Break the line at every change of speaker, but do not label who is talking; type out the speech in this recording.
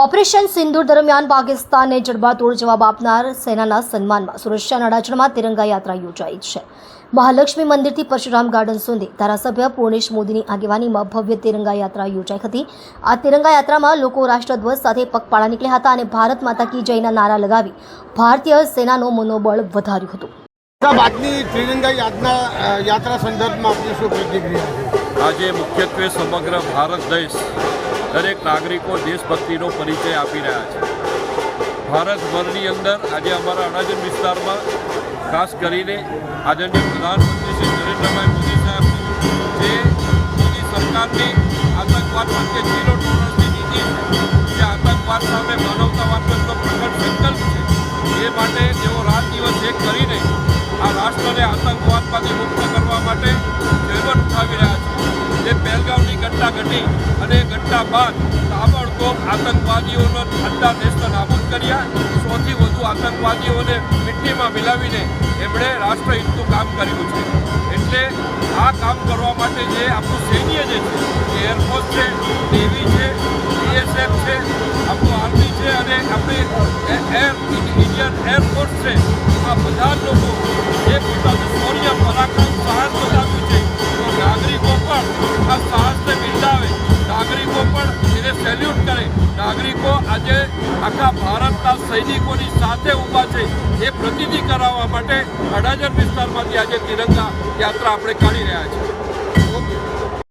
Operation સિંદૂર દરમિયાન પાકિસ્તાનને જડબાતોડ જવાબ આપનાર સેનાના સન્માનમાં સુરક્ષાના અડાજણમાં તિરંગા યાત્રા યોજાઈ છે. મહાલક્ષ્મી મંદિરથી પરશુરામ ગાર્ડન સુધી ધારાસભ્ય પૂર્ણેશ મોદીની આગેવાનીમાં ભવ્ય તિરંગા યાત્રા યોજાઈ હતી. આ તિરંગા યાત્રામાં લોકો રાષ્ટ્રધ્વજ સાથે પગપાળા નીકળ્યા હતા અને ભારત માતા કી જયના નારા લગાવી ભારતીય સેનાનો મનોબળ વધાર્યું હતું.
સાહેબ ત્રિરંગા યાત્રા યાત્રા સંદર્ભમાં આપની શું પ્રતિક્રિયા
આજે મુખ્યત્વે સમગ્ર ભારત દેશ દરેક નાગરિકો દેશભક્તિનો પરિચય આપી રહ્યા છે. ભારતભરની અંદર આજે અમારા અડાજણ વિસ્તારમાં ખાસ કરીને આદરણીય પ્રધાનમંત્રી શ્રી નરેન્દ્રભાઈ મોદી સાહેબ જે મોદી સરકારની આતંકવાદ પ્રત્યે ઝીરો ટોલરન્સની નીતિ જે આતંકવાદ સામે માનવતાવાદ એમનો પ્રગટ સંકલ્પ છે. એ માટે તેઓ રાત દિવસ એક કરીને આ રાષ્ટ્રને આતંકવાદમાંથી મુક્ત કરવા માટે ઘટના ઘટી અને એ ઘટના બાદ તાબડતોબ આતંકવાદીઓનો અડ્ડા દેશને નાબૂદ કર્યા. સૌથી વધુ આતંકવાદીઓને મિટ્ટીમાં મિલાવીને એમણે રાષ્ટ્રહિતનું કામ કર્યું છે. એટલે આ કામ કરવા માટે જે આપણું સૈન્ય જે છે એરફોર્સ છે નેવી છે બીએસએફ છે, આપણું આર્મી છે અને આપણી એર ઇન્ડિયન એરફોર્સ છે, આ બધા જ લોકો જે પોતાનું શૌર્ય પરાક્રમ સાહસ બતાવ્યું છે. તો નાગરિકો પણ આ સાહસને બિરદાવે નાગરિકો પણ એને સેલ્યુટ કરે. નાગરિકો આજે આખા ભારતના સૈનિકોની સાથે ઊભા છે. એ પ્રતિનિધિ કરાવવા માટે અડાજણ વિસ્તારમાંથી આજે તિરંગા યાત્રા આપણે કાઢી રહ્યા છીએ.